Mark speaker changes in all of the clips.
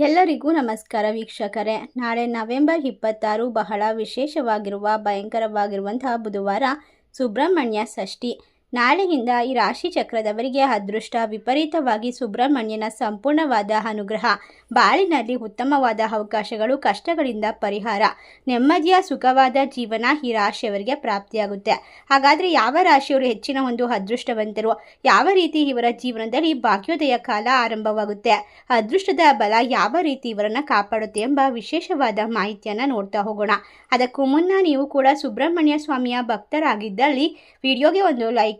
Speaker 1: ಎಲ್ಲರಿಗೂ ನಮಸ್ಕಾರ ವೀಕ್ಷಕರೇ. ನಾಳೆ ನವೆಂಬರ್ ಇಪ್ಪತ್ತಾರು ಬಹಳ ವಿಶೇಷವಾಗಿರುವ ಭಯಂಕರವಾಗಿರುವಂತಹ ಬುಧವಾರ ಸುಬ್ರಹ್ಮಣ್ಯ ಷಷ್ಠಿ. ನಾಳೆಯಿಂದ ಈ ರಾಶಿ ಚಕ್ರದವರಿಗೆ ಅದೃಷ್ಟ ವಿಪರೀತವಾಗಿ ಸುಬ್ರಹ್ಮಣ್ಯನ ಸಂಪೂರ್ಣವಾದ ಅನುಗ್ರಹ. ಬಾಳಿನಲ್ಲಿ ಉತ್ತಮವಾದ ಅವಕಾಶಗಳು, ಕಷ್ಟಗಳಿಂದ ಪರಿಹಾರ. ನೆಮ್ಮದಿಯ, ಸುಖವಾದ ಜೀವನ ಈ ರಾಶಿಯವರಿಗೆ ಪ್ರಾಪ್ತಿಯಾಗುತ್ತೆ. ಹಾಗಾದರೆ ಯಾವ ರಾಶಿಯವರು ಹೆಚ್ಚಿನ ಒಂದು ಅದೃಷ್ಟವಂತರು? ಯಾವ ರೀತಿ ಇವರ ಜೀವನದಲ್ಲಿ ಭಾಗ್ಯೋದಯ ಕಾಲ ಆರಂಭವಾಗುತ್ತೆ? ಅದೃಷ್ಟದ ಬಲ ಯಾವ ರೀತಿ ಇವರನ್ನು ಕಾಪಾಡುತ್ತೆ ಎಂಬ ವಿಶೇಷವಾದ ಮಾಹಿತಿಯನ್ನು ನೋಡ್ತಾ ಹೋಗೋಣ. ಅದಕ್ಕೂ ಮುನ್ನ ನೀವು ಕೂಡ ಸುಬ್ರಹ್ಮಣ್ಯ ಸ್ವಾಮಿಯ ಭಕ್ತರಾಗಿದ್ದಲ್ಲಿ ವಿಡಿಯೋಗೆ ಒಂದು ಲೈಕ್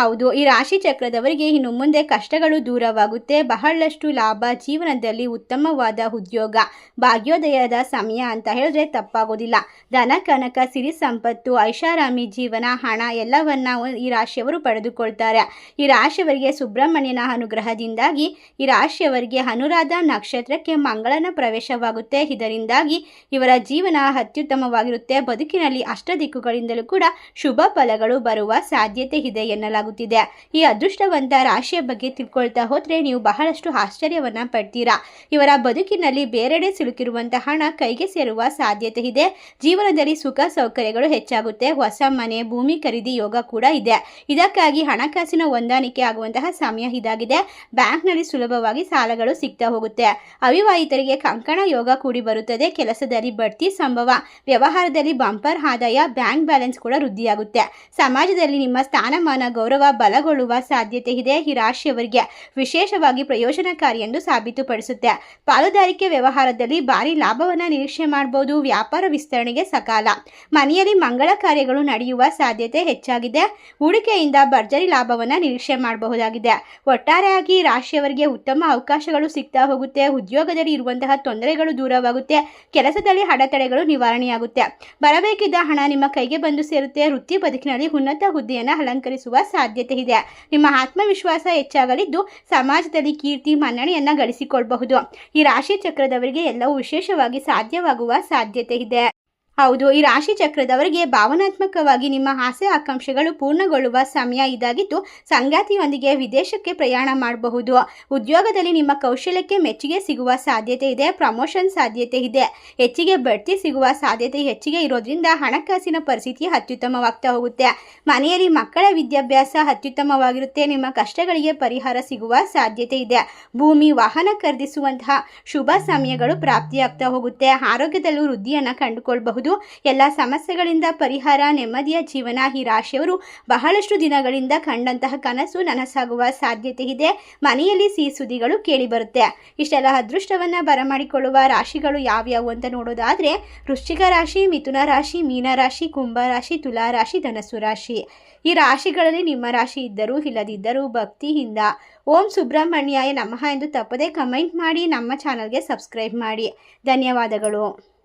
Speaker 1: ಹೌದು, ಈ ರಾಶಿ ಚಕ್ರದವರಿಗೆ ಇನ್ನು ಮುಂದೆ ಕಷ್ಟಗಳು ದೂರವಾಗುತ್ತೆ. ಬಹಳಷ್ಟು ಲಾಭ, ಜೀವನದಲ್ಲಿ ಉತ್ತಮವಾದ ಉದ್ಯೋಗ, ಭಾಗ್ಯೋದಯದ ಸಮಯ ಅಂತ ಹೇಳಿದ್ರೆ ತಪ್ಪಾಗೋದಿಲ್ಲ. ಧನ, ಕನಕ, ಸಿರಿ ಸಂಪತ್ತು, ಐಷಾರಾಮಿ ಜೀವನ, ಹಣ ಎಲ್ಲವನ್ನ ಈ ರಾಶಿಯವರು ಪಡೆದುಕೊಳ್ತಾರೆ. ಈ ರಾಶಿಯವರಿಗೆ ಸುಬ್ರಹ್ಮಣ್ಯನ ಅನುಗ್ರಹದಿಂದಾಗಿ, ಈ ರಾಶಿಯವರಿಗೆ ಅನುರಾಧ ನಕ್ಷತ್ರಕ್ಕೆ ಮಂಗಳನ ಪ್ರವೇಶವಾಗುತ್ತೆ. ಇದರಿಂದಾಗಿ ಇವರ ಜೀವನ ಅತ್ಯುತ್ತಮವಾಗಿರುತ್ತೆ. ಬದುಕಿನಲ್ಲಿ ಅಷ್ಟದಿಕ್ಕುಗಳಿಂದಲೂ ಕೂಡ ಶುಭ ಫಲಗಳು ಬರುವ ಸಾಧ್ಯತೆ ಇದೆ ಎನ್ನಲಾಗುತ್ತಿದೆ ಈ ಅದೃಷ್ಟವಂತ ರಾಶಿಯ ಬಗ್ಗೆ ತಿಳ್ಕೊಳ್ತಾ ಹೋದ್ರೆ ನೀವು ಬಹಳಷ್ಟು ಆಶ್ಚರ್ಯವನ್ನ ಪಡ್ತೀರಾ. ಇವರ ಬದುಕಿನಲ್ಲಿ ಬೇರೆಡೆ ಸಿಲುಕಿರುವಂತಹ ಹಣ ಕೈಗೆ ಸೇರುವ ಸಾಧ್ಯತೆ ಇದೆ. ಜೀವನದಲ್ಲಿ ಸುಖ ಸೌಕರ್ಯಗಳು ಹೆಚ್ಚಾಗುತ್ತೆ. ಹೊಸ ಮನೆ, ಭೂಮಿ ಖರೀದಿ ಯೋಗ ಕೂಡ ಇದೆ. ಇದಕ್ಕಾಗಿ ಹಣಕಾಸಿನ ಹೊಂದಾಣಿಕೆ ಆಗುವಂತಹ ಸಮಯ ಇದಾಗಿದೆ. ಬ್ಯಾಂಕ್ನಲ್ಲಿ ಸುಲಭವಾಗಿ ಸಾಲಗಳು ಸಿಗ್ತಾ ಹೋಗುತ್ತೆ. ಅವಿವಾಹಿತರಿಗೆ ಕಂಕಣ ಯೋಗ ಕೂಡಿ ಬರುತ್ತದೆ. ಕೆಲಸದಲ್ಲಿ ಬಡ್ತಿ ಸಂಭವ. ವ್ಯವಹಾರದಲ್ಲಿ ಬಂಪರ್ ಆದಾಯ, ಬ್ಯಾಂಕ್ ಬ್ಯಾಲೆನ್ಸ್ ಕೂಡ ವೃದ್ಧಿಯಾಗುತ್ತೆ. ಸಮಾಜದಲ್ಲಿ ನಿಮ್ಮ ಸ್ಥಾನಮಾನ ಗೌರವ ಬಲಗೊಳ್ಳುವ ಸಾಧ್ಯತೆ ಇದೆ. ಈ ರಾಶಿಯವರಿಗೆ ವಿಶೇಷವಾಗಿ ಪ್ರಯೋಜನಕಾರಿ ಎಂದು ಸಾಬೀತುಪಡಿಸುತ್ತೆ. ಪಾಲುದಾರಿಕೆ ವ್ಯವಹಾರದಲ್ಲಿ ಭಾರಿ ಲಾಭವನ್ನು ನಿರೀಕ್ಷೆ ಮಾಡಬಹುದು ವ್ಯಾಪಾರ ವಿಸ್ತರಣೆಗೆ ಸಕಾಲ. ಮನೆಯಲ್ಲಿ ಮಂಗಳ ಕಾರ್ಯಗಳು ನಡೆಯುವ ಸಾಧ್ಯತೆ ಹೆಚ್ಚಾಗಿದೆ. ಹೂಡಿಕೆಯಿಂದ ಭರ್ಜರಿ ಲಾಭವನ್ನು ನಿರೀಕ್ಷೆ ಮಾಡಬಹುದಾಗಿದೆ. ಒಟ್ಟಾರೆಯಾಗಿ ರಾಶಿಯವರಿಗೆ ಉತ್ತಮ ಅವಕಾಶಗಳು ಸಿಗ್ತಾ ಹೋಗುತ್ತೆ. ಉದ್ಯೋಗದಲ್ಲಿ ಇರುವಂತಹ ತೊಂದರೆಗಳು ದೂರವಾಗುತ್ತೆ. ಕೆಲಸದಲ್ಲಿ ಅಡೆತಡೆಗಳು ನಿವಾರಣೆಯಾಗುತ್ತೆ. ಬರಬೇಕಿದ್ದ ಹಣ ನಿಮ್ಮ ಕೈಗೆ ಬಂದು ಸೇರುತ್ತೆ. ವೃತ್ತಿ ಬದುಕಿನಲ್ಲಿ ಉನ್ನತ ಹುದ್ದೆಯನ್ನು ಅಲಂಕರಿಸುವ ಸಾಧ್ಯತೆ ಇದೆ. ನಿಮ್ಮ ಆತ್ಮವಿಶ್ವಾಸ ಹೆಚ್ಚಾಗಲಿದ್ದು ಸಮಾಜದಲ್ಲಿ ಕೀರ್ತಿ, ಮನ್ನಣೆಯನ್ನು ಗಳಿಸಿಕೊಳ್ಳಬಹುದು ಈ ರಾಶಿ ಚಕ್ರದವರಿಗೆ ಎಲ್ಲವೂ ವಿಶೇಷವಾಗಿ ಸಾಧ್ಯವಾಗುವ ಸಾಧ್ಯತೆ ಇದೆ. ಹೌದು, ಈ ರಾಶಿ ಚಕ್ರದವರಿಗೆ ಭಾವನಾತ್ಮಕವಾಗಿ ನಿಮ್ಮ ಆಸೆ ಆಕಾಂಕ್ಷೆಗಳು ಪೂರ್ಣಗೊಳ್ಳುವ ಸಮಯ ಇದಾಗಿದ್ದು, ಸಂಗಾತಿಯೊಂದಿಗೆ ವಿದೇಶಕ್ಕೆ ಪ್ರಯಾಣ ಮಾಡಬಹುದು. ಉದ್ಯೋಗದಲ್ಲಿ ನಿಮ್ಮ ಕೌಶಲ್ಯಕ್ಕೆ ಮೆಚ್ಚುಗೆ ಸಿಗುವ ಸಾಧ್ಯತೆ ಇದೆ, ಪ್ರಮೋಷನ್ ಸಾಧ್ಯತೆ ಇದೆ. ಹೆಚ್ಚಿಗೆ ಬಡ್ತಿ ಸಿಗುವ ಸಾಧ್ಯತೆ ಹೆಚ್ಚಿಗೆ ಇರೋದ್ರಿಂದ ಹಣಕಾಸಿನ ಪರಿಸ್ಥಿತಿ ಅತ್ಯುತ್ತಮವಾಗ್ತಾ ಹೋಗುತ್ತೆ. ಮನೆಯಲ್ಲಿ ಮಕ್ಕಳ ವಿದ್ಯಾಭ್ಯಾಸ ಅತ್ಯುತ್ತಮವಾಗಿರುತ್ತೆ, ನಿಮ್ಮ ಕಷ್ಟಗಳಿಗೆ ಪರಿಹಾರ ಸಿಗುವ ಸಾಧ್ಯತೆ ಇದೆ. ಭೂಮಿ, ವಾಹನ ಖರೀದಿಸುವಂತಹ ಶುಭ ಸಮಯಗಳು ಪ್ರಾಪ್ತಿಯಾಗ್ತಾ ಹೋಗುತ್ತೆ. ಆರೋಗ್ಯದಲ್ಲೂ ವೃದ್ಧಿಯನ್ನು ಕಂಡುಕೊಳ್ಬಹುದು. ಎಲ್ಲ ಸಮಸ್ಯೆಗಳಿಂದ ಪರಿಹಾರ, ನೆಮ್ಮದಿಯ ಜೀವನ ಈ ರಾಶಿಯವರು ಬಹಳಷ್ಟು ದಿನಗಳಿಂದ ಕಂಡಂತಹ ಕನಸು ನನಸಾಗುವ ಸಾಧ್ಯತೆ ಇದೆ. ಮನೆಯಲ್ಲಿ ಸಿಹಿ ಸುದ್ದಿಗಳು ಕೇಳಿಬರುತ್ತೆ ಇಷ್ಟೆಲ್ಲ ಅದೃಷ್ಟವನ್ನ ಬರಮಾಡಿಕೊಳ್ಳುವ ರಾಶಿಗಳು ಯಾವ್ಯಾವು ಅಂತ ನೋಡೋದಾದ್ರೆ ವೃಶ್ಚಿಕ ರಾಶಿ, ಮಿಥುನ ರಾಶಿ, ಮೀನ ರಾಶಿ, ಕುಂಭ ರಾಶಿ, ತುಲಾ ರಾಶಿ. ಈ ರಾಶಿಗಳಲ್ಲಿ ನಿಮ್ಮ ರಾಶಿ ಇದ್ದರೂ ಇಲ್ಲದಿದ್ದರೂ ಭಕ್ತಿಯಿಂದ ಓಂ ಸುಬ್ರಹ್ಮಣ್ಯಾಯ ನಮಃ ಎಂದು ತಪ್ಪದೇ ಕಮೆಂಟ್ ಮಾಡಿ ನಮ್ಮ ಚಾನಲ್ಗೆ ಸಬ್ಸ್ಕ್ರೈಬ್ ಮಾಡಿ. ಧನ್ಯವಾದಗಳು.